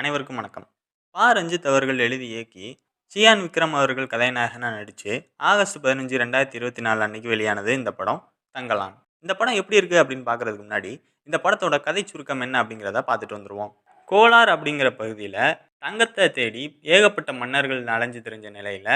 அனைவருக்கும் வணக்கம். பா. ரஞ்சித் அவர்கள் எழுதி இயக்கி சியான் விக்ரம் அவர்கள் கதாநாயகனாக நடித்து ஆகஸ்ட் பதினஞ்சு ரெண்டாயிரத்தி இருபத்தி நாலு அன்னைக்கு வெளியானது இந்த படம் தங்கலாம். இந்த படம் எப்படி இருக்குது அப்படின்னு பார்க்குறதுக்கு முன்னாடி இந்த படத்தோட கதை சுருக்கம் என்ன அப்படிங்கிறத பார்த்துட்டு வந்துடுவோம் கோலார் அப்படிங்கிற பகுதியில் தங்கத்தை தேடி ஏகப்பட்ட மன்னர்கள் அலைஞ்சு தெரிஞ்ச நிலையில்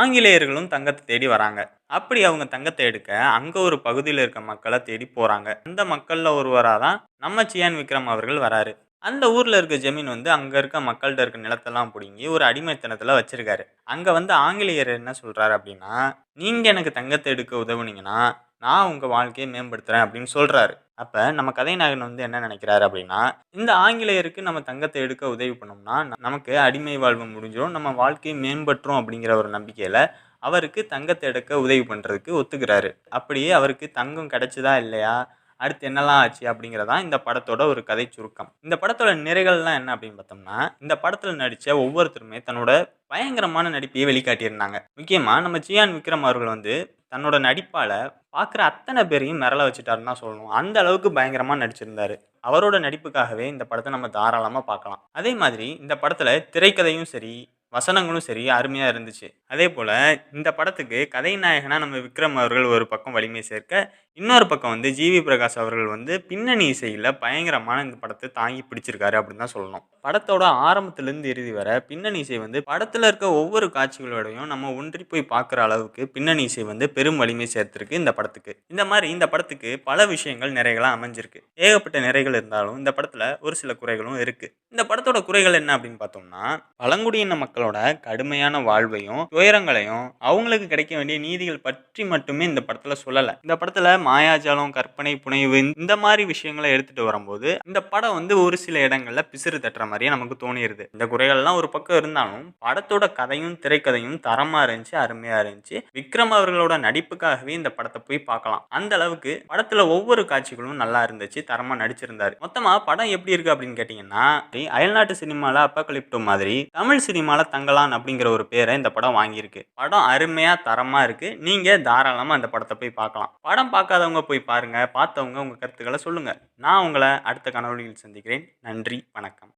ஆங்கிலேயர்களும் தங்கத்தை தேடி வராங்க. அப்படி அவங்க தங்கத்தை எடுக்க அங்கே ஒரு பகுதியில் இருக்க மக்களை தேடி போகிறாங்க அந்த மக்களில் ஒருவராக தான் நம்ம சியான் விக்ரம் அவர்கள் வராரு. அந்த ஊரில் இருக்க ஜமீன் வந்து அங்கே இருக்க மக்கள்கிட்ட இருக்க நிலத்தெல்லாம் பிடுங்கி ஒரு அடிமைத்தனத்தில் வச்சுருக்காரு. அங்கே வந்து ஆங்கிலேயர் என்ன சொல்கிறாரு அப்படின்னா நீங்கள் எனக்கு தங்கத்தை எடுக்க உதவுனீங்கன்னா நான் உங்கள் வாழ்க்கையை மேம்படுத்துகிறேன் அப்படின்னு சொல்கிறாரு அப்போ நம்ம கதைநாயகன் வந்து என்ன நினைக்கிறாரு அப்படின்னா இந்த ஆங்கிலேயருக்கு நம்ம தங்கத்தை எடுக்க உதவி பண்ணோம்னா நமக்கு அடிமை வாழ்வு முடிஞ்சிடும் நம்ம வாழ்க்கையை மேம்பட்டுரும் அப்படிங்கிற ஒரு நம்பிக்கையில் அவருக்கு தங்கத்தை எடுக்க உதவி பண்ணுறதுக்கு ஒத்துக்கிறாரு. அப்படியே அவருக்கு தங்கம் கிடைச்சதா இல்லையா? அடுத்து என்னெல்லாம் ஆச்சு அப்படிங்கிறதான் இந்த படத்தோட ஒரு கதை சுருக்கம். இந்த படத்தோட நிறைகள்லாம் என்ன அப்படின்னு பார்த்தோம்னா இந்த படத்தில் நடித்த ஒவ்வொருத்தருமே தன்னோட பயங்கரமான நடிப்பையே வெளிக்காட்டியிருந்தாங்க. முக்கியமாக நம்ம சியான் விக்ரம் அவர்கள் வந்து தன்னோட நடிப்பால் பார்க்குற அத்தனை பேரையும் மிரள வச்சுட்டாருன்னு தான் சொல்லணும். அந்த அளவுக்கு பயங்கரமாக நடிச்சிருந்தாரு. அவரோட நடிப்புக்காகவே இந்த படத்தை நம்ம தாராளமாக பார்க்கலாம். அதே மாதிரி இந்த படத்தில் திரைக்கதையும் சரி வசனங்களும் சரி அருமையாக இருந்துச்சு. அதே போல் இந்த படத்துக்கு கதை நாயகனாக நம்ம விக்ரம் அவர்கள் ஒரு பக்கம் வலிமை சேர்க்க இன்னொரு பக்கம் வந்து ஜிவி பிரகாஷ் அவர்கள் வந்து பின்னணி இசையில் பயங்கரமான இந்த படத்தை தாங்கி பிடிச்சிருக்காரு அப்படின்னு தான் சொல்லணும். படத்தோட ஆரம்பத்துலேருந்து இறுதி வர பின்னணி இசை வந்து படத்தில் இருக்க ஒவ்வொரு காட்சிகளோடையும் நம்ம ஒன்றி போய் பார்க்குற அளவுக்கு பின்னணி இசை வந்து பெரும் வலிமை சேர்த்துருக்கு இந்த படத்துக்கு. இந்த மாதிரி இந்த படத்துக்கு பல விஷயங்கள் நிறைகளாக அமைஞ்சிருக்கு. ஏகப்பட்ட நிறைகள் இருந்தாலும் இந்த படத்தில் ஒரு சில குறைகளும் இருக்குது இந்த படத்தோட குறைகள் என்ன அப்படின்னு பார்த்தோம்னா பழங்குடியின மக்கள் மக்களோட கடுமையான வாழ்வையும் துயரங்களையும் அவங்களுக்கு கிடைக்க வேண்டிய நீதிகள் பற்றி மட்டுமே இந்த படத்தில் சொல்லலை. இந்த படத்தில் மாயாஜாலம் கற்பனை புனைவு இந்த மாதிரி விஷயங்களை எடுத்துட்டு வரும்போது இந்த படம் வந்து ஒரு சில இடங்கள்ல பிசிறு தட்டுற மாதிரியே நமக்கு தோணிடுது இந்த குறைகள்லாம் ஒரு பக்கம் இருந்தாலும் படத்தோட கதையும் திரைக்கதையும் தரமா இருந்துச்சு அருமையா இருந்துச்சு. விக்ரம் அவர்களோட நடிப்புக்காகவே இந்த படத்தை போய் பார்க்கலாம். அந்த அளவுக்கு படத்துல ஒவ்வொரு காட்சிகளும் நல்லா இருந்துச்சு தரமா நடிச்சிருந்தாரு. மொத்தமா படம் எப்படி இருக்கு அப்படின்னு கேட்டீங்கன்னா அயல்நாட்டு சினிமால அப்பக்கலிப்டோ மாதிரி தமிழ் சினிமால தங்கலான் அப்படிங்கிற ஒரு பேரை இந்த படம் வாங்கியிருக்கு. படம் அருமையா தரமா இருக்கு. நீங்க தாராளமா அந்த படத்தை போய் பார்க்கலாம். படம் பார்க்காதவங்க போய் பாருங்க. பார்த்தவங்க உங்க கருத்துக்களை சொல்லுங்க. நான் உங்களை அடுத்த கனவுகளில் சந்திக்கிறேன். நன்றி. வணக்கம்.